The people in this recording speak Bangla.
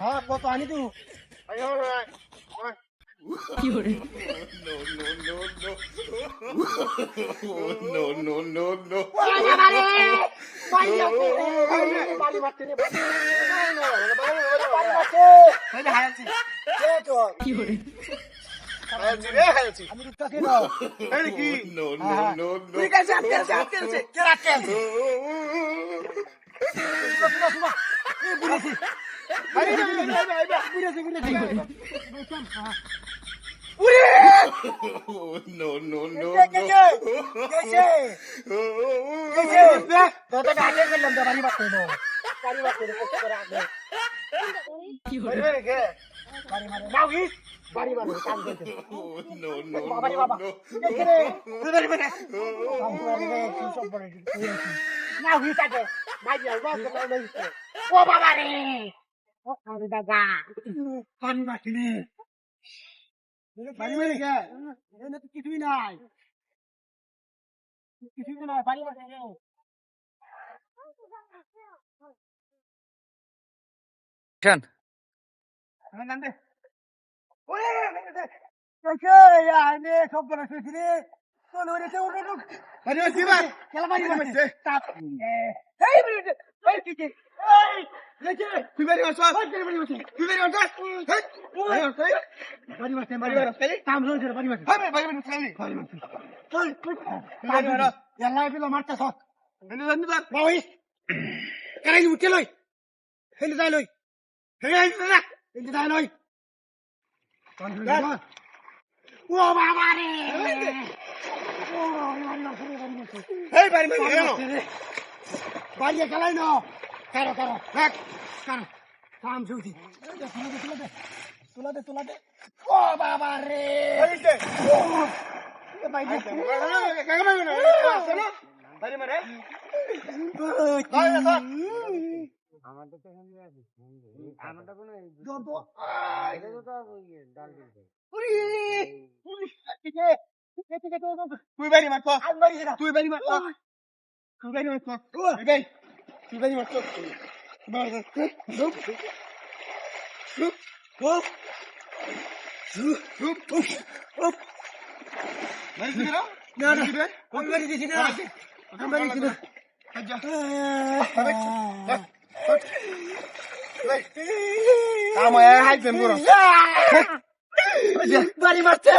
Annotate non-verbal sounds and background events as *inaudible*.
হ্যাঁ কত আনি তু। আই আমার ভাই বাড়ি মারে। কাম করতে no, no, *laughs* বাবা বাবা। কে রে? বাড়ি কি সব বড় কি নাও কি বাস করে ও বাবা রে ও আরে দাদা পানি মারতে বাড়ি মারে কে এনে তো কিছুই নাই কিছুই নাই বাড়ি মারে রে Can. আমি জান দে ওরে কে ইয়া সব বড় শুছি রে চলো রে চলো রে আরে খেলা বাড়ি। তাপ এই বড় এই কি কি এই লেকে তুই বেরি মারছ বাড়ি বাড়ি মারছে তুই বেরি মারছ হেই মারছ বাড়ি মারছে বাড়ি বাড়ি মারছ মারছে কাম হইছে বাড়ি মারছে হাই বাড়ি মারছ খালি বাড়ি মারছে চল চল বাড়ি মারো। ইয়াল্লা বিলো মারতে সব এনে জানি তো বাউই কারাই উঠে লই হেলে যাই লই হেলে যাই হেলে লই ও বাবা রে এই বাড়ি মারছ কেন বাড়ি খেলাই না কারও কারও রাখ কারও কাম শুনছি তুলা দে তুলা দে তুলা দে ও বাবা রে এই যে বাইরে কাকা মারবে না চলো বাড়ি মারে ভাই আসো তুই বাড়ি মারছ? তুই বাড়ি মারছ তুই বাড়ি মারছ তুই বাড়ি তুই বাড়ি মারছ না? না আমি বাড়ি দিছি না। আমি বাড়ি দিছি না। কাম হয় হাই প্রেম করো বাড়ি মারছে।